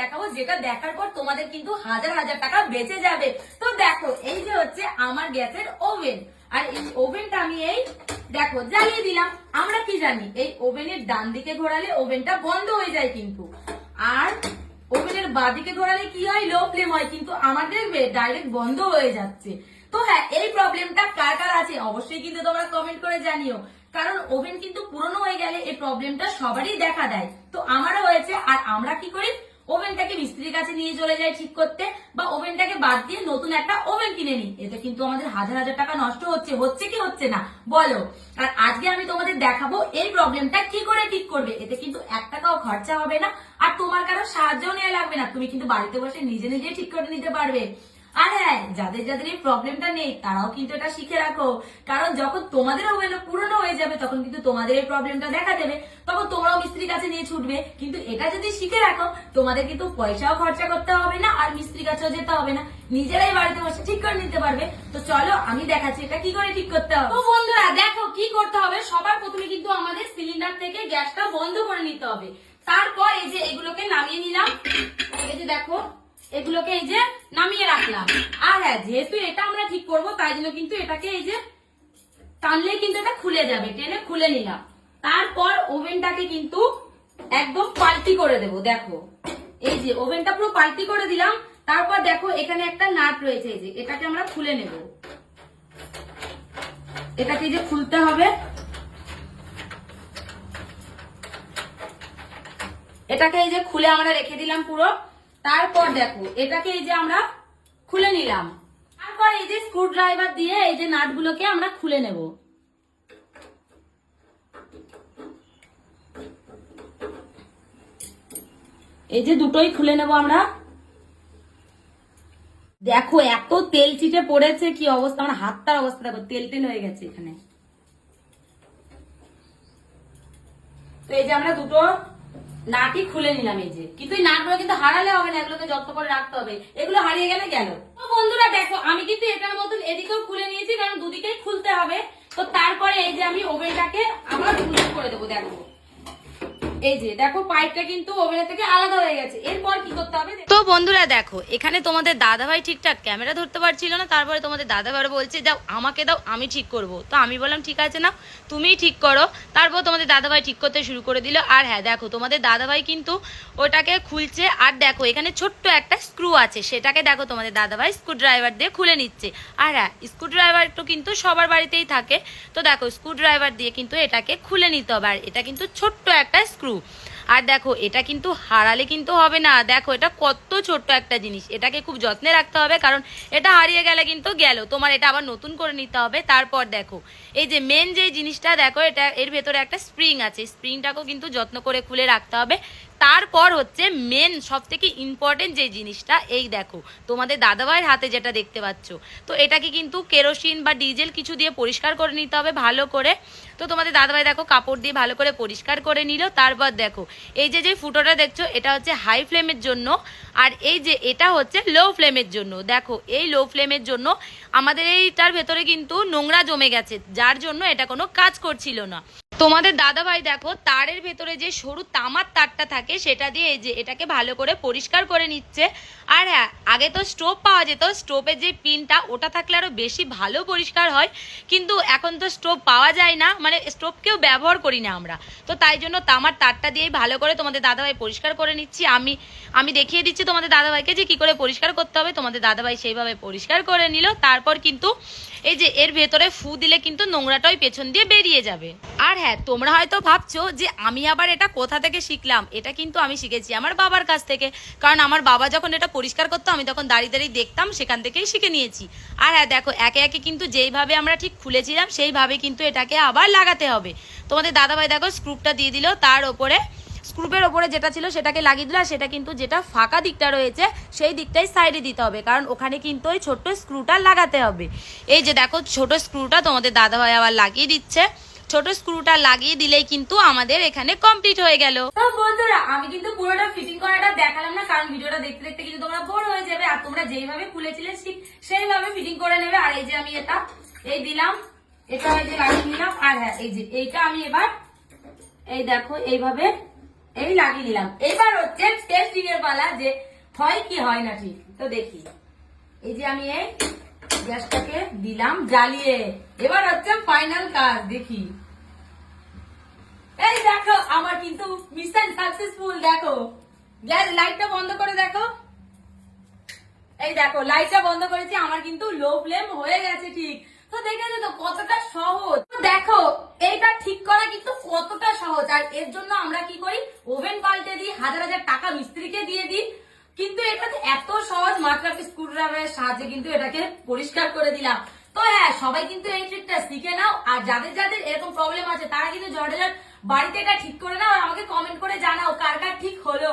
দেখাবো, যেটা দেখার পর তোমাদের কিন্তু হাজার হাজার টাকা বেঁচে যাবে। তো দেখো, এই যে হচ্ছে আমার গ্যাসের ওভেন। আর এই ওভেনটা আমি এই দেখো, জ্বালিয়ে দিলাম। আমরা কি জানি? এই ওভেনের ডান দিকে ঘোরালে ওভেনটা বন্ধ হয়ে যায় কিন্তু। আর ওভেনের বাদিকে ঘোরালে কি হয়? লো ফ্লেম হয় কিন্তু আমার দেখবে ডাইরেক্ট বন্ধ হয়ে যাচ্ছে। তো হ্যাঁ এই প্রবলেমটা কার কার আছে? অবশ্যই কিন্তু তোমরা কমেন্ট করে জানিও। কারণ ওভেন কিন্তু পুরনো হয়ে গেলে এই প্রবলেমটা সবারই দেখা দেয়। তো আমারও হয়েছে, আর আমরা কি করি? ওভেনটাকে মিস্ত্রির কাছে নিয়ে চলে যায় ঠিক করতে, বা ওভেনটাকে বাদ দিয়ে নতুন একটা ওভেন কিনে নিই এতে কিন্তু আমাদের হাজার হাজার টাকা নষ্ট হচ্ছে হচ্ছে কি হচ্ছে না? বলো। আর আজকে আমি তোমাদের দেখাবো এই প্রবলেমটা কি করে ঠিক করবে। এতে কিন্তু এক টাকাও খরচা হবে না, আর তোমার কারও সাহায্যও নেওয়া লাগবে না। তুমি কিন্তু বাড়িতে বসে নিজে নিজে ঠিক করে নিতে পারবে। আর হ্যাঁ যাদের যাদের এই প্রবলেমটা নেই, তারাও কিন্তু এটা শিখে রাখো। কারণ যখন তোমাদের ওভেন পুরনো হয়ে যাবে, তখন কিন্তু তোমাদের এই প্রবলেমটা দেখা দেবে। তখন তোমরাও মিস্ত্রির কাছে নিয়ে ছুটবে। কিন্তু এটা যদি শিখে রাখো, তোমাদের কিন্তু পয়সাও খরচা করতে হবে না, আর মিস্ত্রির কাছেও যেতে হবে না। নিজেরাই বাড়িতে বসে ঠিক করে নিতে পারবে। তো চলো, আমি দেখাচ্ছি এটা কি করে ঠিক করতে হবে। বন্ধুরা, দেখো কি করতে হবে। সবার প্রথমে কিন্তু আমাদের সিলিন্ডার থেকে গ্যাসটা বন্ধ করে নিতে হবে। তারপর এই যে এগুলোকে নামিয়ে নিলাম এই যে দেখো এগুলোকে এই যে নামিয়ে রাখলাম আর হ্যাঁ যেহেতু এটা আমরা ঠিক করব তাই কিন্তু এটাকে এই যে টানলে কিন্তু এটা খুলে যাবে, টেনে খুলে নিলাম। তারপর ওভেনটাকে কিন্তু একদম পাল্টি করে দেব, দেখো। এই যে ওভেনটা পুরো পাল্টি করে দিলাম, তারপর দেখো এখানে একটা নাট রয়েছে, এই যে এটাকে আমরা খুলে নেব। এটাকে যে খুলতে হবে। এটাকে এই যে খুলে আমরা রেখে দিলাম পুরো। তারপর দেখো, এটাকে এই যে আমরা খুলে নিলাম। তারপর এই যে স্ক্রু ড্রাইভার দিয়ে এই যে নাটগুলোকে আমরা খুলে নেব। এই যে দুটোই খুলে নেব আমরা। দেখো, এত তেল চিটে পড়েছে, কি অবস্থা? আমার হাতটার অবস্থা দেখো, তেল তেল হয়ে গেছে এখানে। তো এই যে আমরা দুটো নাটই খুলে নিলাম এই যে। কিন্তু এই নাটগুলো কিন্তু হারালে হবে না, এগুলোকে যত্ন করে রাখতে হবে। এগুলো হারিয়ে গেলে গেল তো বন্ধুরা দেখো আমি কিন্তু এটার মতন এদিকেও খুলে নিয়েছি, কারণ দুদিকেই খুলতে হবে। তো তারপরে এই যে আমি ওভেনটাকে আবার উল্টো করে দেবো, দেখো। এই যে, দেখো পাইপটা কিন্তু ওভেনের থেকে আলাদা হয়ে গেছে। তো বন্ধুরা, দেখো, এখানে তোমাদের দাদাভাই ঠিকঠাক ক্যামেরা ধরতে পারছিল না, তারপরে তোমাদের দাদাভাই বলছে দাও আমাকে দাও, আমি ঠিক করব। তো আমি বললাম, ঠিক আছে না তুমিই ঠিক করো। তারপর তোমাদের দাদাভাই ঠিক করতে শুরু করে দিল। আর হ্যাঁ দেখো, তোমাদের দাদাভাই কিন্তু ওটাকে খুলছে। আর দেখো, এখানে ছোট্ট একটা স্ক্রু আছে, সেটাকে দেখো, তোমাদের দাদাভাই স্ক্রু ড্রাইভার দিয়ে খুলে নিচ্ছে। আর হ্যাঁ স্ক্রু ড্রাইভার তো কিন্তু সবার বাড়িতেই থাকে। তো দেখো স্ক্রু ড্রাইভার দিয়ে কিন্তু এটাকে খুলে নিতে হবে। আর এটা কিন্তু ছোট্ট একটা স্ক্রু। আর দেখো, এটা কিন্তু হারালে কিন্তু হবে না। দেখো, এটা কত ছোট্ট একটা জিনিস। এটাকে খুব যত্নে রাখতে হবে, কারণ এটা হারিয়ে গেলে কিন্তু গেল। তোমার এটা আবার নতুন করে নিতে হবে। তারপর দেখো, এই যে মেন যে জিনিসটা, দেখো, এটা এর ভেতরে একটা স্প্রিং আছে। স্প্রিংটাকেও কিন্তু যত্ন করে খুলে রাখতে হবে। তারপর হচ্ছে মেন সব থেকে ইম্পর্টেন্ট যে জিনিসটা, এই দেখো, তোমাদের দাদাভাইয়ের হাতে যেটা দেখতে পাচ্ছ। তো এটাকে কিন্তু কেরোসিন বা ডিজেল কিছু দিয়ে পরিষ্কার করে নিতে হবে, ভালো করে। তো তোমাদের দাদাভাই দেখো, কাপড় দিয়ে ভালো করে পরিষ্কার করে নিল। তারপর দেখো, এই যে যে ফুটোটা দেখছ, এটা হচ্ছে হাই ফ্লেমের জন্য। আর এই যে এটা হচ্ছে লো ফ্লেমের জন্য। দেখো, এই লো ফ্লেমের জন্য আমাদের এইটার ভেতরে কিন্তু নোংরা জমে গেছে, যার জন্য এটা কোনো কাজ করছিল না। তোমাদের দাদাভাই দেখো, তারের ভেতরে যে সরু তামার তারটা থাকে, সেটা দিয়ে এই যে এটাকে ভালো করে পরিষ্কার করে নিচ্ছে। আর হ্যাঁ আগে তো স্টোভ পাওয়া যেত, স্টোভের যে পিনটা, ওটা থাকলে আরও বেশি ভালো পরিষ্কার হয়। কিন্তু এখন তো স্টোভ পাওয়া যায় না মানে স্টোভকেও ব্যবহার করি না আমরা। তো তাই জন্য তামার তারটা দিয়েই ভালো করে তোমাদের দাদাভাই পরিষ্কার করে নিচ্ছি। আমি আমি দেখিয়ে দিচ্ছি তোমাদের দাদাভাইকে যে কি করে পরিষ্কার করতে হবে। তোমাদের দাদাভাই সেইভাবে পরিষ্কার করে নিল। তারপর কিন্তু এই যে এর ভেতরে ফু দিলে কিন্তু নোংরাটাই পেছন দিয়ে বেরিয়ে যাবে। আর হ্যাঁ তোমরা হয়তো ভাবছ যে আমি আবার এটা কোথা থেকে শিখলাম? এটা কিন্তু আমি শিখেছি আমার বাবার কাছ থেকে। কারণ আমার বাবা যখন এটা পরিষ্কার করতো, আমি তখন দাঁড়িয়ে দাঁড়িয়ে দেখতাম, সেখান থেকেই শিখে নিয়েছি। আর হ্যাঁ দেখো, একে একে কিন্তু যেইভাবে আমরা ঠিক খুলেছিলাম, সেইভাবে কিন্তু এটাকে আবার লাগাতে হবে। তোমাদের দাদাভাই দেখো স্ক্রুপটা দিয়ে দিল, তার ওপরে স্ক্রুপের ওপরে যেটা ছিল সেটাকে লাগিয়ে দিল সেটা কিন্তু যেটা ফাঁকা দিকটা রয়েছে, সেই দিকটাই সাইডে দিতে হবে। কারণ ওখানে কিন্তু ওই ছোট্ট স্ক্রুটা লাগাতে হবে। এই যে দেখো, ছোট স্ক্রুটা তোমাদের দাদাভাই আবার লাগিয়ে দিচ্ছে। ছোট স্ক্রুটা লাগিয়ে দিলেই কিন্তু আমাদের এখানে কমপ্লিট হয়ে গেল। বন্ধুরা, আমি কিন্তু পুরোটা ফিটিং করাটা দেখালাম না, কারণ ভিডিওটা দেখতে দেখতে কিন্তু তোমরা বোর হয়ে যাবে, আর তোমরা যেইভাবে খুলেছিলে ঠিক সেইভাবে ফিটিং করে নেবে। আর এই যে আমি এটা, এই দিলাম, এটা এই যে লাগিয়ে নিলাম আর হ্যাঁ এই যে এইটা আমি এবার, এই দেখো, এইভাবে এই লাগিয়ে দিলাম। এবার হচ্ছে টেস্টিং এর পালা যে হয় কি হয় না ঠিক। তো দেখি। এই যে আমি এই গ্যাসটাকে দিলাম, জ্বালিয়ে। এবার হচ্ছে ফাইনাল কাজ, দেখি। এই দেখো, আমার কিন্তু মিশন সাকসেসফুল দেখো। গ্যাস লাইটটা বন্ধ করে দেখো। এই দেখো লাইটটা বন্ধ করেছি, আমার কিন্তু লো ফ্লেম হয়ে গেছে ঠিক। তো দেখেছ তো কতটা সহজ। দেখো, এইটা ঠিক করা কিন্তু কতটা সহজ। আর এর জন্য আমরা কি করি? ওভেন পাল্টে দিই, হাজার হাজার টাকা মিস্ত্রিকে দিয়ে দিই। কিন্তু এটাতে এত সহজ মাত্র স্ক্রুড্রাইভারের সাহায্যে কিন্তু এটাকে পরিষ্কার করে দিলাম। তো হ্যাঁ সবাই কিন্তু এই ট্রিকটা শিখে নাও। আর যাদের যাদের এরকম প্রবলেম আছে, তারা কিন্তু জর্ডেলার বাড়িতে এটা ঠিক করে নাও আর আমাকে কমেন্ট করে জানাও কার কার ঠিক হলো।